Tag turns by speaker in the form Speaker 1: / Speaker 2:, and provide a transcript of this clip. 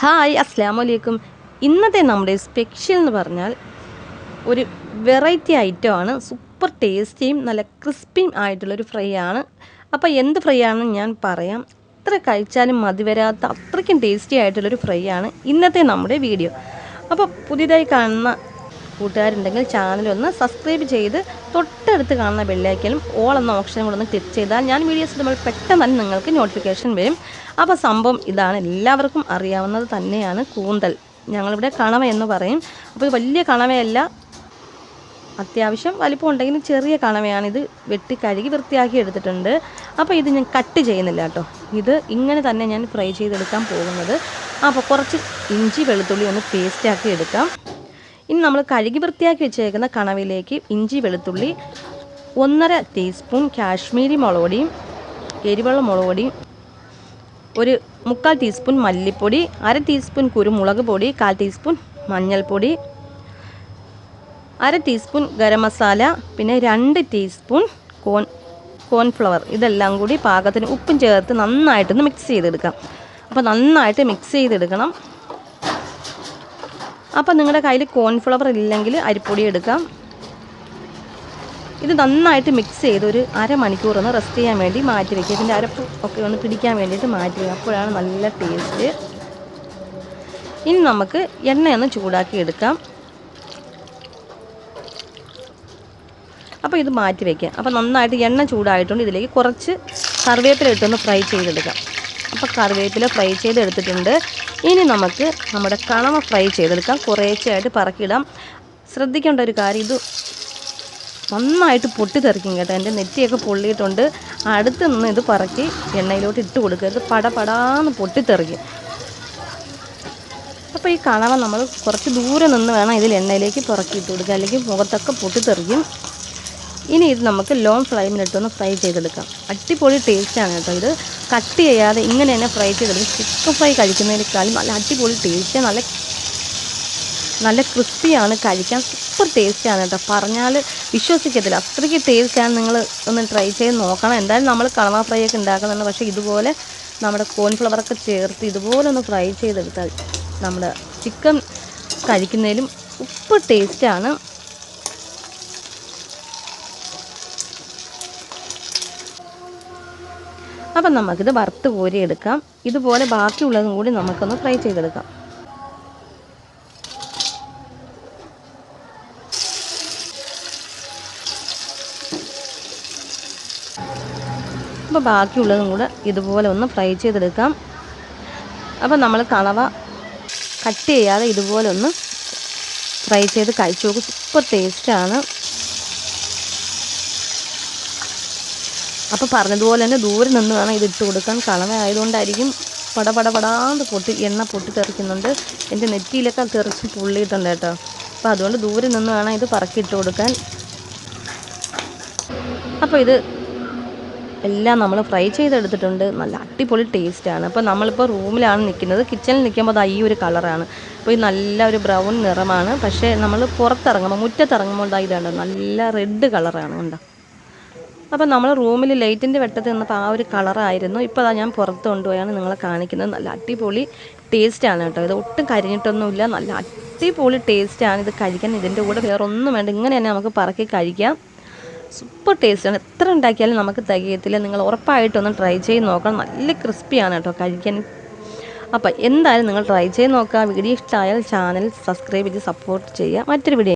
Speaker 1: Hi അസ്സാം വലൈക്കും ഇന്നത്തെ നമ്മുടെ സ്പെഷ്യൽ എന്ന് പറഞ്ഞാൽ ഒരു വെറൈറ്റി ഐറ്റം ആണ്. സൂപ്പർ ടേസ്റ്റിയും നല്ല ക്രിസ്പിയും ആയിട്ടുള്ളൊരു ഫ്രൈ ആണ്. അപ്പോൾ എന്ത് ഫ്രൈ ആണെന്ന് ഞാൻ പറയാം. എത്ര കഴിച്ചാലും മതി വരാത്ത അത്രയ്ക്കും ടേസ്റ്റി ആയിട്ടുള്ളൊരു ഫ്രൈ ആണ് ഇന്നത്തെ നമ്മുടെ വീഡിയോ അപ്പോൾ പുതിയതായി കാണുന്ന കൂട്ടുകാരുണ്ടെങ്കിൽ ചാനലൊന്ന് സബ്സ്ക്രൈബ് ചെയ്ത് തൊട്ടടുത്ത് കാണുന്ന ബെല്ലൈക്കലും ഓൾ എന്ന ഓപ്ഷനും കൂടെ ഒന്ന് ക്ലിക്ക് ചെയ്താൽ ഞാൻ വീഡിയോസ് ഇടുമ്പോൾ പെട്ടെന്ന് തന്നെ നിങ്ങൾക്ക് നോട്ടിഫിക്കേഷൻ വരും. അപ്പോൾ സംഭവം ഇതാണ്. എല്ലാവർക്കും അറിയാവുന്നത് തന്നെയാണ് കൂന്തൽ. ഞങ്ങളിവിടെ കണവ എന്ന് പറയും. അപ്പോൾ ഇത് വലിയ കണവയല്ല. അത്യാവശ്യം വലിപ്പം ഉണ്ടെങ്കിലും ചെറിയ കണവയാണിത്. വെട്ടി കഴുകി വൃത്തിയാക്കി എടുത്തിട്ടുണ്ട്. അപ്പോൾ ഇത് ഞാൻ കട്ട് ചെയ്യുന്നില്ല കേട്ടോ. ഇത് ഇങ്ങനെ തന്നെ ഞാൻ ഫ്രൈ ചെയ്തെടുക്കാൻ പോകുന്നത്. അപ്പോൾ കുറച്ച് ഇഞ്ചി വെളുത്തുള്ളി ഒന്ന് പേസ്റ്റാക്കി എടുക്കാം. ഇനി നമ്മൾ കഴുകി വൃത്തിയാക്കി വെച്ചേക്കുന്ന കണവിലേക്ക് ഇഞ്ചി വെളുത്തുള്ളി ഒന്നര ടീസ്പൂൺ കാശ്മീരി മുളക് പൊടിയും എരിവെള്ള മുളക് പൊടിയും ഒരു മുക്കാൽ ടീസ്പൂൺ മല്ലിപ്പൊടി അര ടീസ്പൂൺ കുരുമുളക് പൊടി കാൽ ടീസ്പൂൺ മഞ്ഞൾപ്പൊടി അര ടീസ്പൂൺ ഗരം മസാല പിന്നെ രണ്ട് ടീസ്പൂൺ കോൺ കോൺഫ്ലവർ. ഇതെല്ലാം കൂടി പാകത്തിന് ഉപ്പും ചേർത്ത് നന്നായിട്ടൊന്ന് മിക്സ് ചെയ്തെടുക്കാം. അപ്പോൾ നന്നായിട്ട് മിക്സ് ചെയ്തെടുക്കണം. അപ്പോൾ നിങ്ങളുടെ കയ്യിൽ കോൺഫ്ലവർ ഇല്ലെങ്കിൽ അരിപ്പൊടി എടുക്കാം. ഇത് നന്നായിട്ട് മിക്സ് ചെയ്ത് ഒരു അരമണിക്കൂർ ഒന്ന് റെസ്റ്റ് ചെയ്യാൻ വേണ്ടി മാറ്റി വയ്ക്കുക ഇതിന്റെ അരപ്പ് ഒക്കെ ഒന്ന് പിടിക്കാൻ വേണ്ടിയിട്ട് മാറ്റി വയ്ക്കുക അപ്പോഴാണ് നല്ല ടേസ്റ്റ് ഇനി നമുക്ക് എണ്ണയൊന്ന് ചൂടാക്കി എടുക്കാം. അപ്പോൾ ഇത് മാറ്റി വയ്ക്കുക അപ്പോൾ നന്നായിട്ട് എണ്ണ ചൂടായിട്ടുണ്ട്. ഇതിലേക്ക് കുറച്ച് കറിവേപ്പില ഇട്ടൊന്ന് ഫ്രൈ ചെയ്തെടുക്കാം. അപ്പോൾ കറിവേപ്പില ഫ്രൈ ചെയ്തെടുത്തിട്ടുണ്ട്. ഇനി നമുക്ക് നമ്മുടെ കണവ ഫ്രൈ ചെയ്തെടുക്കാം. കുറേശ്ശെയായിട്ട് പറക്കിയിടാം ശ്രദ്ധിക്കേണ്ട ഒരു കാര്യം ഇത് നന്നായിട്ട് പൊട്ടിത്തെറിക്കും കേട്ടോ. എന്റെ നെറ്റിയൊക്കെ പൊള്ളിയിട്ടുണ്ട്. അടുത്ത് നിന്ന് ഇത് പറക്കി എണ്ണയിലോട്ട് ഇട്ട് കൊടുക്കരുത്. പടപടാന്ന് പൊട്ടിത്തെറിക്കും. അപ്പോൾ ഈ കണവ നമ്മൾ കുറച്ച് ദൂരെ നിന്ന് വേണം ഇതിൽ എണ്ണയിലേക്ക് പുറക്കി ഇട്ട് കൊടുക്കുക അല്ലെങ്കിൽ മുഖത്തൊക്കെ പൊട്ടിത്തെറിക്കും. ഇനി ഇത് നമുക്ക് ലോങ് ഫ്ലെയിമിലിട്ടൊന്ന് ഫ്രൈ ചെയ്തെടുക്കാം. അടിപൊളി ടേസ്റ്റാണ് കേട്ടോ ഇത്. കട്ട് ചെയ്യാതെ ഇങ്ങനെ തന്നെ ഫ്രൈ ചെയ്തെടുക്കും. ചിക്കൻ ഫ്രൈ കഴിക്കുന്നതിനേക്കാളും നല്ല അടിപൊളി ടേസ്റ്റ് നല്ല നല്ല ക്രിസ്പിയാണ് കഴിക്കാൻ. സൂപ്പർ ടേസ്റ്റാണ് കേട്ടോ. പറഞ്ഞാൽ വിശ്വസിക്കത്തില്ല. അത്രയ്ക്ക് ടേസ്റ്റാണ് നിങ്ങൾ ഒന്ന് ട്രൈ ചെയ്ത് നോക്കണം. എന്തായാലും നമ്മൾ കളമ ഫ്രൈ ഒക്കെ ഉണ്ടാക്കുന്നുണ്ട്. പക്ഷേ ഇതുപോലെ നമ്മുടെ കോൺഫ്ലവറൊക്കെ ചേർത്ത് ഇതുപോലെ ഒന്ന് ഫ്രൈ ചെയ്തെടുത്താൽ നമ്മുടെ ചിക്കൻ കഴിക്കുന്നതിലും ഉപ്പ് ടേസ്റ്റാണ് അപ്പം നമുക്കിത് വറുത്ത് കോരി എടുക്കാം. ഇതുപോലെ ബാക്കിയുള്ളതും കൂടി നമുക്കൊന്ന് ഫ്രൈ ചെയ്തെടുക്കാം. അപ്പോൾ ബാക്കിയുള്ളതും കൂടെ ഇതുപോലെ ഒന്ന് ഫ്രൈ ചെയ്തെടുക്കാം. അപ്പോൾ നമ്മൾ കളവ കട്ട് ചെയ്യാതെ ഇതുപോലെ ഒന്ന് ഫ്രൈ ചെയ്ത് കഴിച്ചു നോക്കും സൂപ്പർ ടേസ്റ്റാണ്. അപ്പോൾ പറഞ്ഞതുപോലെ തന്നെ ദൂരെ നിന്ന് വേണം ഇത് ഇട്ട് കൊടുക്കാൻ. കളമ ആയതുകൊണ്ടായിരിക്കും പട പട പടാന്ന് പൊട്ടി എണ്ണ പൊട്ടി തെറിക്കുന്നുണ്ട്. എന്റെ നെറ്റിയിലൊക്കെ തെറിച്ച് പുള്ളിയിട്ടുണ്ട് കേട്ടോ. അപ്പോൾ അതുകൊണ്ട് ദൂരെ നിന്ന് വേണം ഇത് പറക്കിയിട്ട് കൊടുക്കാൻ. അപ്പോൾ ഇത് എല്ലാം നമ്മൾ ഫ്രൈ ചെയ്തെടുത്തിട്ടുണ്ട്. നല്ല അടിപൊളി ടേസ്റ്റാണ്. അപ്പോൾ നമ്മളിപ്പോൾ റൂമിലാണ് നിൽക്കുന്നത് കിച്ചണിൽ നിൽക്കുമ്പോൾ അത് ഈ ഒരു കളറാണ്. അപ്പോൾ ഇത് നല്ല ഒരു ബ്രൗൺ നിറമാണ്. പക്ഷേ നമ്മൾ പുറത്തിറങ്ങുമ്പോൾ മുറ്റത്തിറങ്ങുമ്പോൾ ദാ ഇതാണ് നല്ല റെഡ് കളറാണ് കണ്ടോ. അപ്പോൾ നമ്മൾ റൂമിൽ ലൈറ്റിന്റെ വെട്ടത്തിൽ നിന്നപ്പോൾ ആ ഒരു കളറായിരുന്നു. ഇപ്പോൾ അതാ ഞാൻ പുറത്ത് കൊണ്ടുപോയാണ് നിങ്ങളെ കാണിക്കുന്നത്. നല്ല അടിപൊളി ടേസ്റ്റാണ് കേട്ടോ. ഇത് ഒട്ടും കരിഞ്ഞിട്ടൊന്നുമില്ല. നല്ല അടിപൊളി ടേസ്റ്റാണ് ഇത് കഴിക്കാൻ ഇതിന്റെ കൂടെ വേറെ ഒന്നും വേണ്ട. ഇങ്ങനെ തന്നെ നമുക്ക് പറക്കി കഴിക്കാം. സൂപ്പർ ടേസ്റ്റാണ് എത്ര ഉണ്ടാക്കിയാലും നമുക്ക് തികയത്തില്ല. നിങ്ങൾ ഉറപ്പായിട്ടൊന്ന് ട്രൈ ചെയ്ത് നോക്കണം. നല്ല ക്രിസ്പിയാണ് കേട്ടോ കഴിക്കാൻ. അപ്പം എന്തായാലും നിങ്ങൾ ട്രൈ ചെയ്ത് നോക്കുക. വീഡിയോ ഇഷ്ടമായാൽ ചാനൽ സബ്സ്ക്രൈബ് ചെയ്ത് സപ്പോർട്ട് ചെയ്യുക. മറ്റൊരു വീഡിയോ